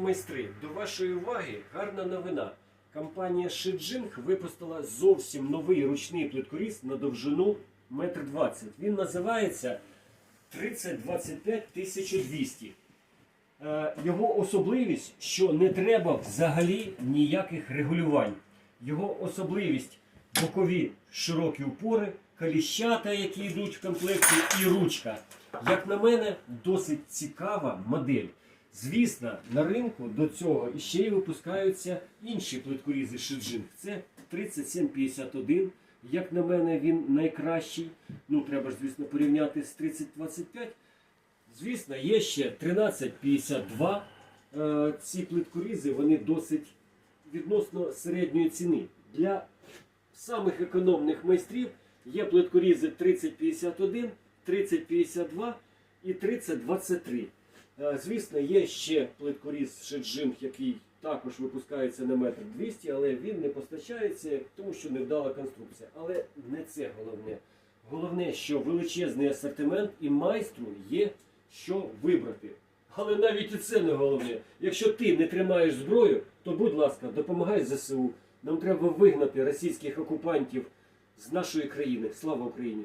Майстри, до вашої уваги гарна новина. Компанія Шиджинг випустила зовсім новий ручний плиткоріз на довжину 1,20 м. Він називається 3025 1200. Е, Його особливість, що не треба взагалі ніяких регулювань. Його особливість бокові широкі упори, каліщата, які йдуть в комплекті, і ручка. Як на мене, досить цікава модель. Звісно, на ринку до цього іще й випускаються інші плиткорізи Шиджинг. Це 3751. Як на мене, він найкращий. Ну, треба ж, звісно, порівняти з 3025. Звісно, є ще 1352. Е, Ці плиткорізи вони досить відносно середньої ціни. Для самих економних майстрів є плиткорізи 3051, 3052 і 3023. Е, Звісно, є ще плиткоріз Шеджинг, який також випускається на метр 200, але він не постачається, тому що невдала конструкція. Але не це головне. Головне, що величезний асортимент і майстру є що вибрати. Але навіть і це не головне. Якщо ти не тримаєш зброю, то будь ласка, допомагай ЗСУ. Нам треба вигнати російських окупантів з нашої країни. Слава Україні!